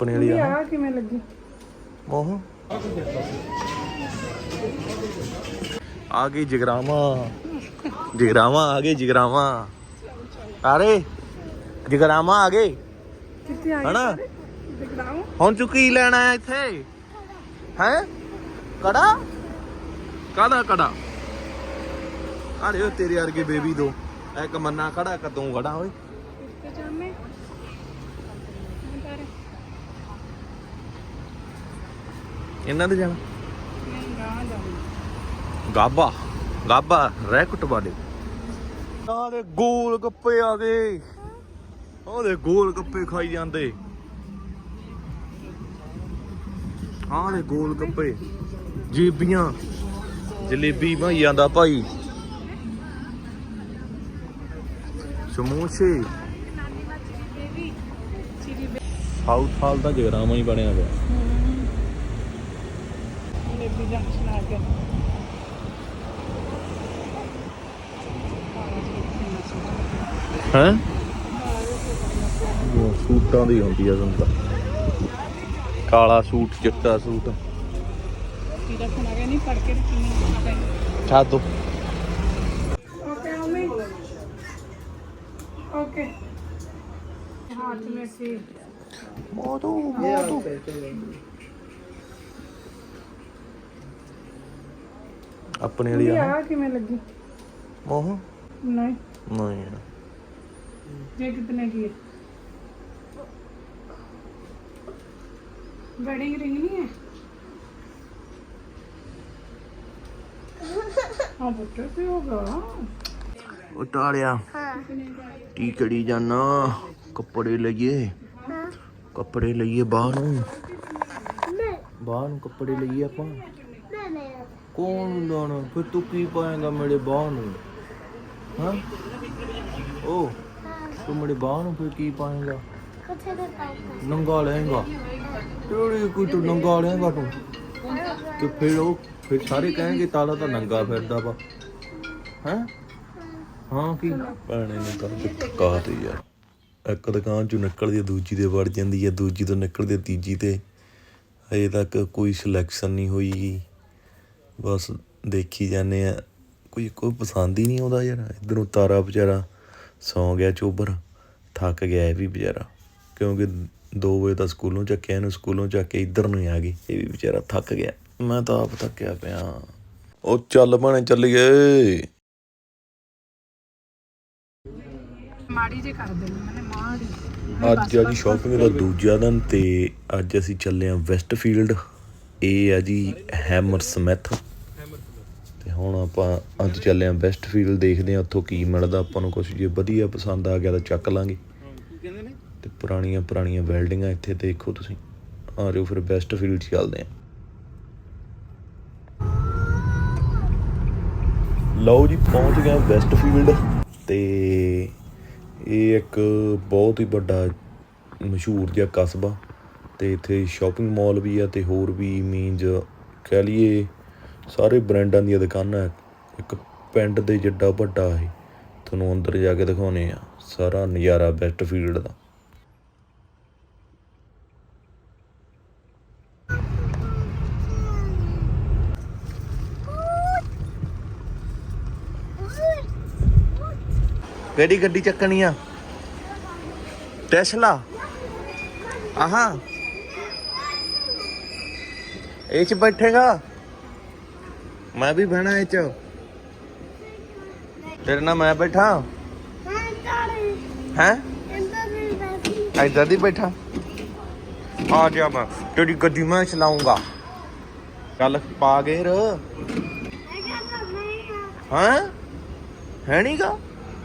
ਆਪਣੇ ਵਾਲੀ ਆ ਆ ਕਿਵੇਂ ਲੱਗੀ? ਉਹ ਆ ਗਈ ਜਗਰਾਵਾ। ਜਗਰਾਵਾ ਆ ਗਏ ਜਗਰਾਵਾ। ਅਰੇ ਜਗਰਾਵਾ ਆ ਗਏ। ਕਿੱਥੇ ਆ ਹਨਾ? ਹੁਣ ਤੂੰ ਕੀ ਲੈਣ ਆਇਆ ਇੱਥੇ? ਹੈ? ਕੜਾ? ਕਾਹਦਾ ਕੜਾ? ਅਰੇ ਤੇਰੇ ਵਰਗੇ ਬੇਬੀ ਦੋ। ਇੱਕ ਮੰਨਾ ਖੜਾ ਇੱਕ ਤੂੰ ਖੜਾ ਓਏ ਤੇ ਜਾਮੇ ਅੰਦਰ ਇਹਨਾਂ ਦੇ ਜਾਣਾ? ਨਹੀਂ ਗਾਂ ਜਾਉਂ ਗਾਬਾ ਗਾਬਾ ਰੈਕਟ ਵਾਲੇ ਆਦੇ ਗੋਲ ਗੱਪੇ ਆ ਗਏ ਉਹਦੇ ਗੋਲ ਗੱਪੇ ਖਾਈ ਜਾਂਦੇ। ਆਦੇ ਗੋਲ ਗੱਪੇ। ਜੀਬੀਆਂ ਜਲੇਬੀ ਭਾਈ ਜਾਂਦਾ ਭਾਈ। ਸਮੋਸੇ। ਸਾਊਥ ਹਾਲ ਦਾ ਜਗਰਾਮਾ ਹੀ ਬਣਿਆ ਪਿਆ। Bibli Junction ਆ ਗਿਆ ਹੈ? ਸੂਟਾਂ ਦੀ ਹੁੰਦੀ ਆ ਤੁਹਾਨੂੰ ਤਾਂ। ਕਾਲਾ ਸੂਟ ਚਿੱਟਾ ਸੂਟ। ਜਿਹੜਾ ਸੁਣਾ ਗਿਆ ਨਹੀਂ ਪੜ ਕੇ ਕਿਵੇਂ ਆ ਗਿਆ ਛਾ ਦੋ। ਓਕੇ। Mummy okay. ਹਾਂ ਤੁਮੇ ਸੀ ਮੋਦੂ ਮੋਦੂ ਆਪਣੇ ਵਾਲੀ ਆ ਆ ਕਿਵੇਂ ਲੱਗੀ ਮੋਹ ਨਹੀਂ ਨਹੀਂ ये कितने की है वेडिंग रिंग नहीं है हाँ बेटा क्या होगा ਉਹ ਟਾਲਿਆ ਕੀ ਕਰੀ ਜਾਨਾ ਕੱਪੜੇ ਲਈਏ ਕੱਪੜੇ ਲਈਏ ਬਾਹਰ ਨੂੰ ਬਾਹਰ ਨੂੰ ਕੱਪੜੇ ਲਈਏ ਆਪਾਂ ਕੌਣ ਲਾਣਾ ਫਿਰ ਤੂੰ ਕੀ ਪਾਏਗਾ ਮੇਰੇ ਬਾਹ ਨੂੰ? ਹਾਂ? ਉਹ ਤੂੰ ਮੇਰੇ ਬਾਹਰ ਨੂੰ ਫਿਰ ਕੀ ਪਾਏਗਾ? ਨੰਗਾ ਲਏਗਾ ਕਿਹੜੀ ਕੋਈ ਤੂੰ ਨੰਗਾ ਲਏਗਾ ਤੂੰ? ਤੇ ਫਿਰ ਉਹ ਫਿਰ ਸਾਰੇ ਕਹਿਣਗੇ ਤਾਲਾ ਤਾਂ ਨੰਗਾ ਫਿਰਦਾ ਵਾ। ਹੈਂ? ਹਾਂ ਕੀ? ਭੈਣੇ ਨੇ ਤਾਂ ਧੱਕਾ ਯਾਰ ਇੱਕ ਦੁਕਾਨ ਚੋਂ ਨਿਕਲਦੀ ਆ, ਦੂਜੀ ਤੇ ਵੜ ਜਾਂਦੀ ਹੈ ਦੂਜੀ ਤੋਂ ਨਿਕਲਦੀ ਤੀਜੀ ਤੇ। ਹਜੇ ਤੱਕ ਕੋਈ ਸਿਲੈਕਸ਼ਨ ਨਹੀਂ ਹੋਈ ਬਸ ਦੇਖੀ ਜਾਂਦੇ ਆ। ਕੋਈ ਕੋਈ ਪਸੰਦ ਹੀ ਨਹੀਂ ਆਉਂਦਾ ਯਾਰ। ਇਧਰੋਂ ਤਾਰਾ ਵਿਚਾਰਾ ਸੌ ਗਿਆ ਚੋਬਰ ਥੱਕ ਗਿਆ ਇਹ ਵੀ ਵਿਚਾਰਾ ਕਿਉਂਕਿ 2 ਵਜੇ ਤਾਂ ਸਕੂਲੋਂ ਚੱਕਿਆ ਇਹਨੂੰ ਸਕੂਲੋਂ ਚੱਕ ਕੇ ਇੱਧਰ ਨੂੰ ਆ ਗਈ। ਇਹ ਵੀ ਵਿਚਾਰਾ ਥੱਕ ਗਿਆ। ਮੈਂ ਤਾਂ ਆਪ ਥੱਕਿਆ ਪਿਆ। ਉਹ ਚੱਲ ਬਣੇ ਚੱਲੀਏ। ਮਾੜੀ ਜੇ ਕਰ ਦੇਣੀ ਮੈਨੇ ਮਾੜੀ ਅੱਜ ਆ ਜੀ ਸ਼ਾਪਿੰਗ ਦਾ ਦੂਜਾ ਦਿਨ ਤੇ ਅੱਜ ਅਸੀਂ ਚੱਲੇ ਆ ਵੈਸਟਫੀਲਡ ਇਹ ਆ ਜੀ ਹੈਮਰ ਸਮਿਥ ਤੇ ਹੁਣ ਆਪਾਂ ਅੱਜ ਚੱਲੇ ਆ ਵੈਸਟਫੀਲਡ ਦੇਖਦੇ ਆ ਉੱਥੋਂ ਕੀ ਮਿਲਦਾ। ਆਪਾਂ ਨੂੰ ਕੁਝ ਜੇ ਵਧੀਆ ਪਸੰਦ ਆ ਗਿਆ ਤਾਂ ਚੱਕ ਲਾਂਗੇ। ਤੇ ਪੁਰਾਣੀਆਂ ਪੁਰਾਣੀਆਂ ਵੈਲਡਿੰਗਾਂ ਇੱਥੇ ਦੇਖੋ ਤੁਸੀਂ। ਆ ਜਾਓ ਫਿਰ ਵੈਸਟਫੀਲਡ ਚੱਲਦੇ ਆ। ਲਓ ਜੀ, ਪਹੁੰਚ ਗਏ ਵੈਸਟਫੀਲਡ ਤੇ ਇਹ ਇੱਕ ਬਹੁਤ ਹੀ ਵੱਡਾ ਮਸ਼ਹੂਰ ਜਿਹਾ ਕਸਬਾ। ਅਤੇ ਇੱਥੇ ਸ਼ੋਪਿੰਗ ਮੋਲ ਵੀ ਆ ਅਤੇ ਹੋਰ ਵੀ ਮੀਨਜ਼ ਕਹਿ ਲਈਏ ਸਾਰੇ ਬ੍ਰੈਂਡਾਂ ਦੀਆਂ ਦੁਕਾਨਾਂ ਇੱਕ ਪਿੰਡ ਦੇ ਜਿੱਡਾ ਵੱਡਾ ਇਹ। ਤੁਹਾਨੂੰ ਅੰਦਰ ਜਾ ਕੇ ਦਿਖਾਉਂਦੇ ਆ। ਸਾਰਾ ਨਜ਼ਾਰਾ ਬੈਸਟ ਫੀਲਡ ਦਾ। ਕਿਹੜੀ ਗੱਡੀ ਚੱਕਣੀ ਆ? ਟੈਸਲਾ ਆਹਾਂ। ਇਹ ਚ ਬੈਠੇਗਾ। ਮੈਂ ਵੀ ਬਹਿਣਾ ਇਹ ਚ। ਤੇਰੇ ਨਾਲ ਮੈਂ ਬੈਠਾ। ਹੈ? ਇੱਧਰ ਦੀ ਬੈਠਾ। ਆ ਜਾ ਮੈਂ, ਤੇਰੀ ਗੱਡੀ ਮੈਂ ਚਲਾਉਂਗਾ। ਚੱਲ, ਪਾ ਗੇਰ। ਹਾਂ? ਹੈ ਨਹੀਂਗਾ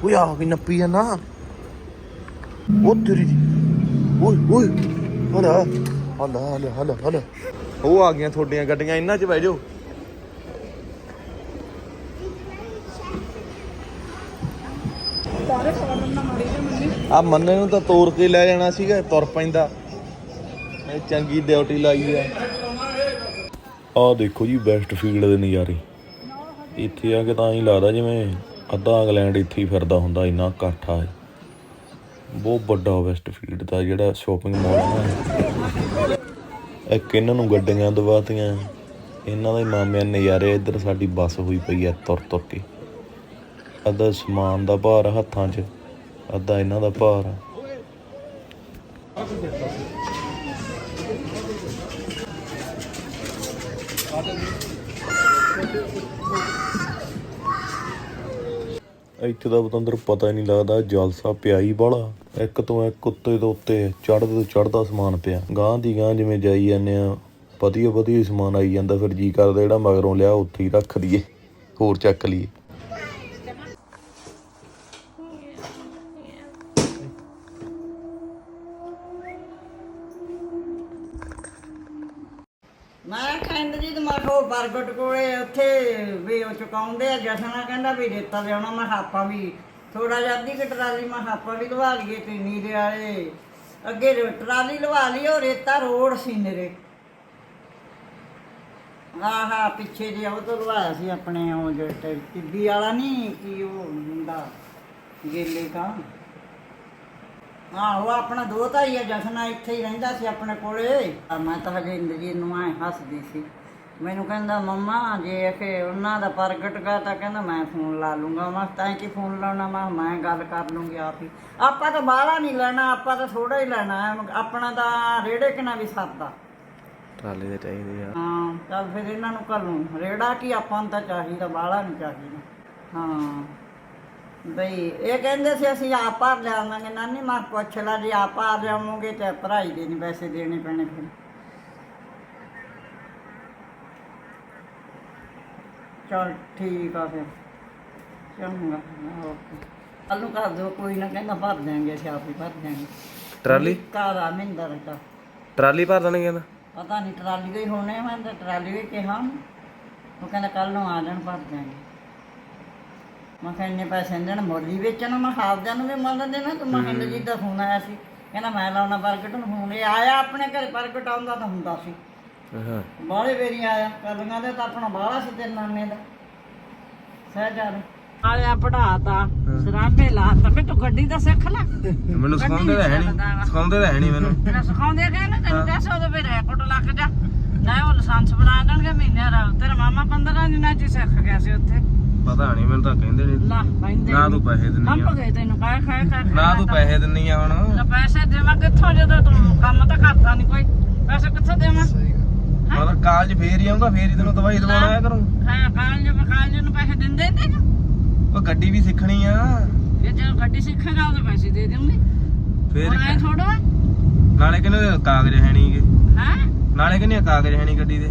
ਓਏ, ਆ ਵੀ ਨੱਪੀ ਆ ਉਹ ਤੇਰੀ ਓਏ ਓਏ। ਹਲਾ ਹਲਾ ਹਲਾ ਹਲਾ। ਉਹ ਆ ਗਈਆਂ ਤੁਹਾਡੀਆਂ ਗੱਡੀਆਂ, ਇਹਨਾਂ 'ਚ ਬਹਿ ਜਾਓ। ਆ ਮੰਨੇ ਨੂੰ ਤਾਂ ਤੋੜ ਕੇ ਲੈ ਜਾਣਾ ਸੀਗਾ, ਤੁਰ ਪੈਂਦਾ। ਇਹ ਚੰਗੀ ਡਿਊਟੀ ਲਾਈ ਆ। ਆ ਦੇਖੋ ਜੀ ਬੈਸਟ ਫੀਲਡ ਦੇ ਨਜ਼ਾਰੇ। ਇੱਥੇ ਆ ਕੇ ਤਾਂ ਹੀ ਲੱਗਦਾ ਜਿਵੇਂ ਅੱਧਾ ਇੰਗਲੈਂਡ ਇੱਥੇ ਹੀ ਫਿਰਦਾ ਹੁੰਦਾ, ਇੰਨਾ ਇਕੱਠ ਆ ਬਹੁਤ ਵੱਡਾ ਵੈਸਟ ਫੀਲਡ ਦਾ ਜਿਹੜਾ ਸ਼ਾਪਿੰਗ ਮਾਲ ਹੈ ਇੱਕ ਇਹਨਾਂ ਨੂੰ ਗੱਡੀਆਂ ਦਵਾਤੀਆਂ। ਇਹਨਾਂ ਦੇ ਮਾਮਿਆਂ ਨਜ਼ਾਰੇ ਇੱਧਰ ਸਾਡੀ ਬੱਸ ਹੋਈ ਪਈ ਐ ਤੁਰ ਤੁਰ ਕੇ। ਅੱਧਾ ਸਮਾਨ ਦਾ ਭਾਰ ਹੱਥਾਂ 'ਚ, ਅੱਧਾ ਇਹਨਾਂ ਦਾ ਭਾਰ ਇੱਥੇ ਦਾ ਬਤੰਦਰ ਪਤਾ ਹੀ ਨਹੀਂ ਲੱਗਦਾ, ਜਲਸਾ ਪਿਆ ਹੀ ਬਾਲਾ ਇੱਕ ਤੋਂ ਇੱਕ ਉੱਤੇ ਤੋਂ ਉੱਤੇ ਚੜ੍ਹਦੇ ਤੋਂ ਚੜ੍ਹਦਾ ਸਮਾਨ ਪਿਆ। ਗਾਂ ਦੀ ਗਾਂ ਜਿਵੇਂ ਜਾਈ ਜਾਂਦੇ ਆ, ਵਧੀਆ ਵਧੀਆ ਹੀ ਸਮਾਨ ਆਈ ਜਾਂਦਾ, ਫਿਰ ਜੀ ਕਰਦਾ ਜਿਹੜਾ ਮਗਰੋਂ ਲਿਆ, ਉੱਥੇ ਹੀ ਰੱਖ ਦਈਏ, ਹੋਰ ਚੱਕ ਲਈਏ। ਮੈਂ ਕਹਿੰਦਾ ਜੀ ਤੇ ਮੈਂ ਕੋ ਬਰਗਟ ਕੋਲੇ ਉੱਥੇ ਵੀ ਉਹ ਚੁਕਾਉਂਦੇ ਆ, ਜਸਨਾ ਕਹਿੰਦਾ ਵੀ ਰੇਤਾ ਲਿਆਉਣਾ, ਮੈਂ ਕਿਹਾ ਆਪਾਂ ਵੀ ਥੋੜਾ ਜਿਹਾ ਅੱਧੀ ਕੁ ਟਰਾਲੀ ਮੈਂ ਕਿਹਾ ਵੀ ਲਵਾ ਲਈਏ ਟੀਨੀ ਦੇ ਵਾਲੇ। ਅੱਗੇ ਰੋ- ਟਰਾਲੀ ਲਵਾ ਲਈ ਉਹ ਰੇਤਾ ਰੋਡ ਸੀ ਨੇਰੇ ਆਹਾ ਪਿੱਛੇ ਜੇ ਉਹ ਤੋਂ ਲਵਾਇਆ ਸੀ ਆਪਣੇ ਉਹ ਜਿਹੜਾ ਟਿੱਬੀ ਵਾਲਾ ਨਹੀਂ ਕੀ ਉਹ ਹੁੰਦਾ, ਗੇਲੇ ਕਾ ਆਹੋ ਆਪਣਾ ਦੋਤਾ ਹੀ ਆ ਜਸਨਾ ਇੱਥੇ ਹੀ ਰਹਿੰਦਾ ਸੀ ਆਪਣੇ ਕੋਲੇ। ਆ ਮੈਂ ਤਾਂ ਹਜੇ ਇੰਦਰਜੀਤ ਨੂੰ ਐ ਹੱਸਦੀ ਸੀ। ਮੈਨੂੰ ਕਹਿੰਦਾ ਮੰਮਾ ਜੇ ਕਿ ਉਹਨਾਂ ਦਾ ਪ੍ਰਗਟ ਗਾ ਤਾਂ ਕਹਿੰਦਾ ਮੈਂ ਫੋਨ ਲਾ ਲੂੰਗਾ। ਮੈਂ ਤਾਂ ਕਿ ਫੋਨ ਲਾਉਣਾ ਮੈਂ ਮੈਂ ਗੱਲ ਕਰ ਲੂੰਗੀ ਆਪ ਹੀ। ਆਪਾਂ ਤਾਂ ਬਾਹਲਾ ਨਹੀਂ ਲੈਣਾ ਆਪਾਂ ਤਾਂ ਥੋੜਾ ਹੀ ਲੈਣਾ। ਆਪਣਾ ਤਾਂ ਰੇੜੇ ਕਿਨਾ ਵੀ ਸਰਦਾ। ਟਰਾਲੇ ਦੇ ਚਾਹੀਦੇ ਆ। ਹਾਂ ਚੱਲ ਫਿਰ ਇਹਨਾਂ ਨੂੰ ਘੱਲੂ ਰੇੜਾ ਕੀ ਆਪਾਂ ਨੂੰ ਤਾਂ ਚਾਹੀਦਾ ਬਾਹਲਾ ਨਹੀਂ ਚਾਹੀਦਾ। ਹਾਂ। ਬਈ ਇਹ ਕਹਿੰਦੇ ਸੀ ਅਸੀਂ ਆਪ ਭਰ ਲਿਆਵਾਂਗੇ ਨਾਨੀ ਮਾਂ ਪੁੱਛ ਲਾ ਜੇ ਆਪ ਭਰ ਲਿਆਵਾਂਗੇ ਤੇ ਭਰਾਈ ਦੇ ਨਹੀਂ ਪੈਸੇ ਦੇਣੇ ਪੈਣੇ ਫਿਰ। ਚਲ ਠੀਕ ਆ ਫਿਰ। ਚੰਗਾ ਓਕੇ। ਕੱਲੂ ਕਰ ਦਿਓ ਕੋਈ ਨਾ ਕਹਿੰਦਾ ਭਰ ਦਿਆਂਗੇ ਅਸੀਂ ਆਪ ਹੀ ਭਰ ਦਿਆਂਗੇ। ਟਰਾਲੀ? ਕਾਦਾ ਮਿੰਦਰ ਦਾ ਟਰਾਲੀ ਭਰ ਦੇਣਗੇ ਕਹਿੰਦਾ? ਪਤਾ ਨਹੀਂ ਟਰਾਲੀ ਦੇ ਹੋਣੇ ਮੈਂ ਤਾਂ ਟਰਾਲੀ ਵੀ ਕਿਹਾ। ਉਹ ਕਹਿੰਦਾ ਕੱਲ ਨੂੰ ਆ ਜਾਣ ਭਰ ਦਿਆਂਗੇ। ਮੈਂ ਕਿਹਾ ਇੰਨੇ ਪੈਸੇ ਦੇਣ ਮੋਲੀ ਵੇਚਣ ਮੈਂ ਖਾਪਦਿਆਂ ਨੂੰ ਵੀ ਮੁੱਲ ਦੇਣਾ ਤੇ ਮੈਂ ਕਹਿੰਦਾ ਜੀ ਦਾ ਫੋਨ ਆਇਆ ਸੀ। ਕਹਿੰਦਾ ਮੈਂ ਲਾਉਣਾ ਪ੍ਰਗਟ ਨੂੰ ਫੋਨ ਇਹ ਆਇਆ ਆਪਣੇ ਘਰੇ ਪ੍ਰਗਟ ਆਉਂਦਾ ਤਾਂ ਹੁੰਦਾ ਸੀ। ਹਾਂ। ਬਾਹਲੇ ਵੇਰੀ ਆਇਆ ਕੱਲੀਆਂ ਦੇ ਤਾਂ ਆਪਣਾ ਬਾਹਲਾ ਸੀ ਤੇ ਨਾਨੇ ਦਾ। ਸਹਿਜਾਰ ਆਲਿਆ ਪੜਾਤਾ ਸਰਾਬੇ ਲਾਤਾ ਮੈਂ ਤੂੰ ਗੱਡੀ ਦਾ ਸਿੱਖ ਲੈ। ਮੈਨੂੰ ਸਿਖਾਉਂਦੇ ਤਾਂ ਹੈ ਨਹੀਂ ਸਿਖਾਉਂਦੇ ਤਾਂ ਹੈ ਨਹੀਂ ਮੈਨੂੰ। ਤੈਨੂੰ ਸਿਖਾਉਂਦੇ ਗਏ ਨਾ? ਤੈਨੂੰ ਕਹਿ ਸਕਦੇ ਫਿਰ ਰੈਕੋਰਡ ਲੱਗ ਜਾ। ਨਾ ਉਹ ਲਾਇਸੈਂਸ ਬਣਾ ਦੇਣਗੇ ਮਹੀਨੇ ਦਾ। ਤੇਰਾ ਮਾਮਾ 15 ਦਿਨਾਂ ਚ ਹੀ ਸਿੱਖ ਗਿਆ ਸੀ ਉੱਥੇ। ਪਤਾ ਨਹੀਂ ਮੈਨੂੰ ਤਾਂ ਕਹਿੰਦੇ ਨਹੀਂ ਲਾ ਪੈਂਦੇ ਨਾ। ਤੂੰ ਪੈਸੇ ਦਿੰਨੀ ਹੰਪ ਆ ਗਏ ਤੈਨੂੰ ਕਾਹ ਖਾਏ ਖਾਏ ਨਾ ਤੂੰ ਪੈਸੇ ਦਿੰਨੀ ਆ ਹੁਣ। ਨਾ ਪੈਸੇ ਦੇਵਾਂ ਕਿੱਥੋਂ ਜਦੋਂ ਤੂੰ ਕੰਮ ਤਾਂ ਕਰਦਾ ਨਹੀਂ ਕੋਈ। ਪੈਸੇ ਕਿੱਥੋਂ ਦੇਵਾਂ? ਮੈਂ ਤਾਂ ਕਾਲਜ ਫੇਰ ਹੀ ਆਉਂਗਾ ਫੇਰ ਹੀ ਤੈਨੂੰ ਦਵਾਈ ਦਵਾਉਣਾ ਆਇਆ ਕਰੂੰ। ਹਾਂ ਕਾਲਜ ਕਾਲਜ ਨੂੰ ਪੈਸੇ ਦਿੰਦੇ ਨੇ ਉਹ ਗੱਡੀ ਵੀ ਸਿੱਖਣੀ ਆ। ਫਿਰ ਜਦੋਂ ਗੱਡੀ ਸਿੱਖੇਗਾ ਉਹਦੇ ਪੈਸੇ ਦੇ ਦੇਉਂਗੀ ਫੇਰ ਥੋੜਾ ਨਾਲੇ ਕਹਿੰਦੇ ਕਾਗਜ਼ ਹੈ ਨਹੀਂਗੇ ਹਾਂ? ਨਾਲੇ ਕਹਿੰਦੇ ਕਾਗਜ਼ ਹੈ ਨਹੀਂ ਗੱਡੀ ਦੇ।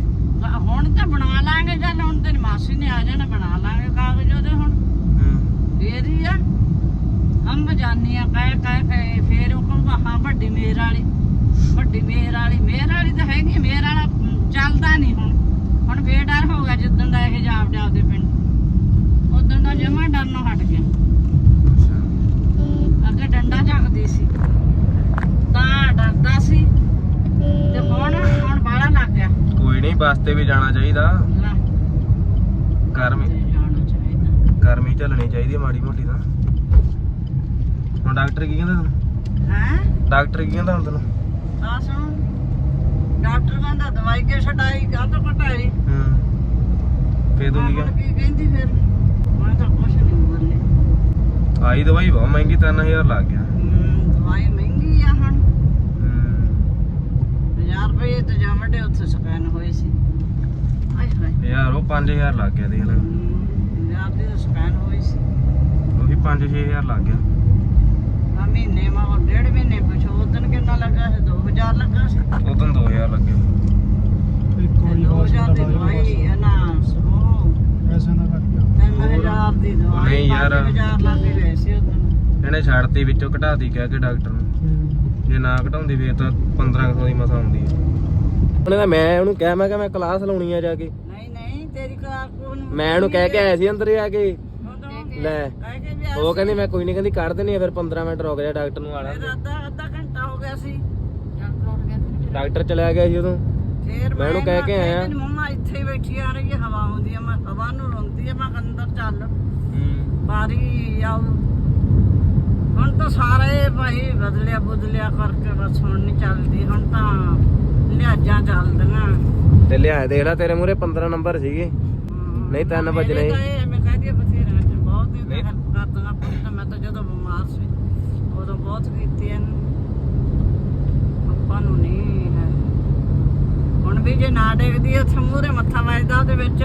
ਹੁਣ ਤਾਂ ਬਣਾ ਲਾਂਗੇ ਜਾਂ ਹੁਣ ਤੇਰੀ ਮਾਸੀ ਨੇ ਆ ਜਾਣਾ ਬਣਾ ਲਾਂਗੇ ਕਾਗਜ਼ ਉਹਦੇ ਹੁਣ। ਹੂੰ। ਫੇਰ ਹੀ ਆ। ਅੰਬ ਜਾਨੀ ਆ ਕਹਿ ਕਹਿ ਕਹਿ ਫੇਰ ਉਹ ਕਹੂਗਾ ਹਾਂ ਵੱਡੀ ਮੇਰ ਵਾਲੀ। ਵੱਡੀ ਮੇਰ ਵਾਲੀ ਮੇਰ ਵਾਲੀ ਤਾਂ ਹੈਗੀ ਮੇਰ ਵਾਲਾ ਚੱਲਦਾ ਨਹੀਂ ਹੁਣ। ਹੁਣ ਬੇਡਰ ਹੋ ਗਿਆ ਜਿੱਦਣ ਦਾ ਇਹ ਜਾਪ ਜਾਪਦੇ ਪਿੰਡ। ਉਦੋਂ ਦਾ ਜਮਾ ਡਰਨੋਂ ਹਟ ਗਿਆ। ਅੱਗੇ ਡੰਡਾ ਚੱਕਦੀ ਸੀ। ਤਾਂ ਡਰਦਾ ਸੀ। ਤੇ ਹੁਣ ਹੁਣ ਬਾਹਲਾ ਲੱਗ ਗਿਆ। ਕੋਈ ਨਹੀਂ ਬੱਸ ਤੇ ਵੀ ਜਾਣਾ ਚਾਹੀਦਾ। ਗਰਮੀ ਤੇ ਜਾਣਾ ਚਾਹੀਦਾ। ਗਰਮੀ ਝੱਲਣੀ ਚਾਹੀਦੀ ਮਾੜੀ ਮੋਟੀ ਤਾਂ। ਹੁਣ ਡਾਕਟਰ ਕੀ ਕਹਿੰਦਾ ਤੈਨੂੰ? ਹੈ? ਡਾਕਟਰ ਕੀ ਕਹਿੰਦਾ ਹੁਣ ਤੈਨੂੰ? ਆ ਸੁਣ ਡਾਕਟਰ ਕਹਿੰਦਾ ਦਵਾਈ ਕੇ ਛਡਾਈ ਕਾਹ ਤੋਂ ਘਟਾਈ? ਹੂੰ। ਫੇਰ ਤੂੰ ਕੀ ਹੁਣ ਕਿਹਾ ਕੀ ਕਹਿੰਦੀ ਫਿਰ? ਮੈਂ ਤਾਂ ਕੁਛ ਨਹੀਂ ਬੋਲੀ ਆਈ ਦਵਾਈ ਬਹੁਤ ਮਹਿੰਗੀ 3000 ਲੱਗ ਗਿਆ। ਹਮ, ਦਵਾਈ ਮਹਿੰਗੀ ਆ ਹੁਣ। ਹੂੰ। 1000 ਰੁਪਏ ਤੇ ਜਾਵੜੇ ਉੱਥੇ ਸਕੈਨ ਹੋਏ ਸੀ। ਆਏ ਹਾਏ। ਯਾਰ ਉਹ 5000 ਲੱਗ ਗਿਆ ਦੇਖ ਲੈ। ਹਮ, ਹਜ਼ਾਰ ਦੀ ਤਾਂ ਸਕੈਨ ਹੋਈ ਸੀ। ਉਹੀ 5-6000 ਲੱਗ ਗਿਆ। ਆ ਮਹੀਨੇ ਮਾ ਉਹ ਡੇਢ ਮਹੀਨੇ ਪਿਛੋ ਉਦੋਂ ਕਿੰਨਾ ਲੱਗਾ ਸੀ? 2000 ਲੱਗਾ ਸੀ। ਉਦੋਂ 2000 ਲੱਗਿਆ ਤੇ 2000 ਦੀ ਦਵਾਈ ਇਹ ਨਾ ਉਹ। ਪੈਸੇ ਦਾ ਘਟ ਗਿਆ। 3000 ਦੀ ਦਵਾਈ ਨਹੀਂ ਯਾਰ। 5000 ਲੱਗ ਗਏ ਸੀ ਉਦੋਂ ਇਹਨੇ ਛੱਡਤੀ ਵਿੱਚੋਂ ਘਟਾਤੀ ਕਹਿ ਕੇ ਡਾਕਟਰ ਨੂੰ। ਜੇ ਨਾ ਘਟਾਉਂਦੀ ਫੇਰ ਤਾਂ 1500 ਦੀ ਮਸਾ ਆਉਂਦੀ ਹੈ। ਉਹਨੇ ਤਾਂ ਮੈਂ ਉਹਨੂੰ ਕਿਹਾ ਮੈਂ ਕਿ ਮੈਂ ਕਲਾਸ ਲਾਉਣੀ ਆ ਜਾ ਕੇ। ਨਹੀਂ ਨਹੀਂ ਤੇਰੀ ਕਲਾਸ ਕੋਲ ਮੈਂ ਉਹਨੂੰ ਕਹਿ ਕੇ ਆਇਆ ਸੀ ਅੰਦਰ ਆ ਕੇ। ਲੈ। ਉਹ ਕਹਿੰਦੀ ਮੈਂ ਕੋਈ ਨਹੀਂ ਕਹਿੰਦੀ ਕੱਢ ਦੇਣੀ ਆ ਫਿਰ 15 ਮਿੰਟ ਰੁਕ ਜਾ ਡਾਕਟਰ ਨੂੰ ਆਣਾ। ਫਿਰ ਅੱਧਾ ਅੱਧਾ ਘੰਟਾ ਹੋ ਗਿਆ ਸੀ। ਡਾਕਟਰ ਚਲਿਆ ਗਿਆ ਸੀ ਉਦੋਂ। ਫੇਰ ਮੈਂ ਉਹਨੂੰ ਕਹਿ ਕੇ ਆਇਆ। ਮੇਰੀ ਮੰਮਾ ਇੱਥੇ ਹੀ ਬੈਠੀ ਆ ਰਹੀ ਹੈ ਹਵਾ ਆਉਂਦੀ ਹੈ ਮੈਂ ਹਵਾ ਨੂੰ ਰੋਂਦੀ ਹੈ ਮੈਂ ਕਿਹਾ ਅੰਦਰ ਚੱਲ। ਬਾਰੀ ਆਉ ਹੁਣ ਤਾਂ ਸਾਰੇ ਭਾਈ ਬਦਲਿਆ ਬੁਦਲਿਆ ਕਰਕੇ ਬਸ ਹੁਣ ਨਹੀਂ ਚੱਲਦੀ ਹੁਣ ਤਾਂ ਲਿਹਾਜ਼ਾਂ ਚੱਲਦੀਆਂ। ਤੇ ਲਿਆ ਦੇਖ ਲੈ ਤੇਰੇ ਮੂਰੇ 15 ਨੰਬਰ ਸੀਗੇ। ਨਹੀਂ ਤਿੰਨ ਵੱਜਣੇ। ਤਾਂ ਇਹ ਐਵੇਂ ਕਹਿ ਦਈਏ ਬਥੇਰਾ ਚ ਬਹੁਤ ਹੀ ਨਹੀਂ। ਹੈਲਪ ਕਰਦੀਆਂ ਆਪਣੀ ਤਾਂ ਮੈਂ ਤਾਂ ਜਦੋਂ ਬਿਮਾਰ ਸੀ ਉਦੋਂ ਬਹੁਤ ਕੀਤੀ ਐ ਆਪਾਂ ਨੂੰ ਨਹੀਂ ਹੈ। ਹੁਣ ਵੀ ਜੇ ਨਾ ਡੇਗਦੀ ਉੱਥੇ ਮੂਹਰੇ ਮੱਥਾ ਵੱਜਦਾ ਉਹਦੇ ਵਿੱਚ।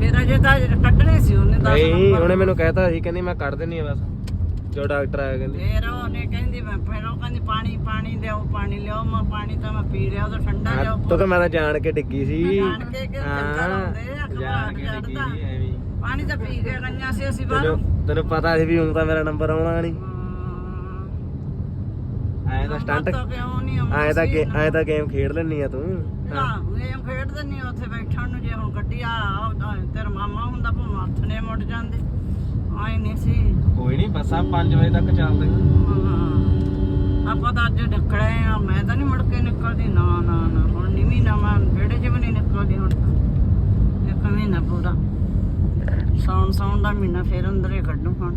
ਫਿਰ ਅਜੇ ਤਾਂ ਕੱਢਣੇ ਸੀ ਉਹਨੇ 10 ਨਹੀਂ ਉਹਨੇ ਮੈਨੂੰ ਕਹਿਤਾ ਸੀ ਕਹਿੰਦੀ ਮੈਂ ਕੱਢ ਦੇਣੀ ਆ ਬਸ। ਜੋ ਡਾਕਟਰ ਆਇਆ ਕਹਿੰਦੀ। ਫਿਰ ਉਹਨੇ ਕਹਿੰਦੀ ਮੈਂ ਫਿਰ ਉਹ ਕਹਿੰਦੀ ਪਾਣੀ ਪਾਣੀ ਲਿਆਓ ਪਾਣੀ ਲਿਆਓ ਮੈਂ ਪਾਣੀ ਤਾਂ ਮੈਂ ਪੀ ਲਿਆ ਉਹ ਤਾਂ ਠੰਡਾ ਲਿਆਓ ਤੋ ਤਾਂ ਮੈਂ ਤਾਂ ਜਾਣ ਕੇ ਡਿੱਗੀ ਸੀ। ਜਾਣ ਕੇ ਘਬਰਾਹਟ ਚੜ੍ਹਦਾ। ਐਵੇਂ ਪਾਣੀ ਤਾਂ ਪੀ ਕੇ ਗਈਆਂ ਸੀ ਅਸੀਂ ਬਾਹਰ। ਤੈਨੂੰ ਤੈਨੂੰ ਪਤਾ ਸੀ ਵੀ ਹੁਣ ਤਾਂ ਮੇਰਾ ਨੰਬਰ ਆਉਣਾ ਨਹੀਂ। ਐਂ ਤਾਂ ਸਟੰਟ ਕਿਉਂ ਨਹੀਂ ਆਉਂਦਾ ਐਂ ਤਾਂ ਗੇ- ਐਂ ਤਾਂ ਗੇਮ ਖੇਡ ਲੈਣੀ ਆ ਤੂੰ। ਨਾ ਗੇਮ ਖੇਡਦੇ ਨਹੀਂ ਉੱਥੇ ਬੈਠਣ ਨੂੰ ਜੇ ਹੁਣ ਗੱਡੀ ਆ ਆ- ਤੇਰਾ ਮਾਮਾ ਹੁੰਦਾ ਭਾਵੇਂ ਹੱਥ ਨੇ ਮੁੜ ਜਾਂਦੇ। ਆਈ ਨਹੀਂ ਸੀ। ਕੋਈ ਨਹੀਂ ਬੱਸਾਂ 5 ਵਜੇ ਤੱਕ ਚੱਲਦੇ ਹਾਂ। ਆਪਾਂ ਤਾਂ ਅੱਜ ਨਿਕਲੇ ਆ ਮੈਂ ਤਾਂ ਨਹੀਂ ਮੁੜ ਕੇ ਨਿਕਲਦੀ ਨਾ ਨਾ ਨਾ ਹੁਣ ਨਹੀਂ ਮਹੀਨਾ ਮੈਂ ਵਿਹੜੇ 'ਚ ਵੀ ਨਹੀਂ ਨਿਕਲਦੀ ਹੁਣ। ਤਾਂ ਇੱਕ ਮਹੀਨਾ ਪੂਰਾ। ਸੌਣ ਸੌਣ ਦਾ ਮਹੀਨਾ ਫੇਰ ਅੰਦਰੇ ਕੱਢੂ ਹੁਣ।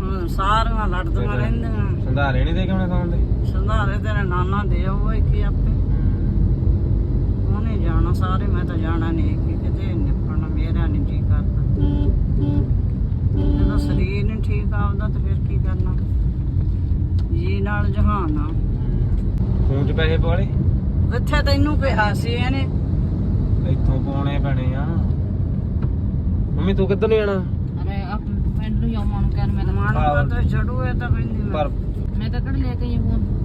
ਹੁਣ ਸਾਰੀਆਂ ਲੜਦੀਆਂ ਰਹਿੰਦੀਆਂ। ਸੰਧਾਰੇ ਨਹੀਂ ਦੇ ਕੇ ਉਹਨੇ ਸੌਂਦੇ ਸੰਧਾਰੇ ਤੇਰੇ ਨਾਨਾ ਦੇ ਉਹ ਕੀ ਆਪੇ। ਉਹਨੇ ਜਾਣਾ ਸਾਰੇ ਮੈਂ ਤਾਂ ਜਾਣਾ ਨਹੀਂ ਕਿ ਕਿਤੇ ਨਿਕਲਣਾ ਮੇਰਾ ਨਹੀਂ ਠੀਕ ਕਰਦਾ। ਜਦੋਂ ਸਰੀਰ ਨਹੀਂ ਠੀਕ ਆਪਦਾ ਤਾਂ ਫਿਰ ਕੀ ਕਰਨਾ? ਜੀ ਨਾਲ ਜਹਾਨ ਆ। ਫੋਨ 'ਚ ਪੈਸੇ ਪਵਾਲੇ ਕਿੱਥੇ ਤੈਨੂੰ ਕਿਹਾ ਸੀ ਇਹਨੇ। ਇੱਥੋਂ ਪਾਉਣੇ ਪੈਣੇ ਆ। ਮੰਮੀ ਤੂੰ ਕਿੱਧਰ ਨੂੰ ਜਾਣਾ? ਅਰੇ ਆਪ ਪਿੰਡ ਨੂੰ ਜਾਵਾਂ ਨੂੰ ਕਹਿਣ ਮੈਂ ਤਾਂ ਮਾਣ ਪਰ ਤੇ ਛੜੂ ਇਹ ਤਾਂ ਕਹਿੰਦੀ ਮੈਂ ਪਰ ਮੈਂ ਤਾਂ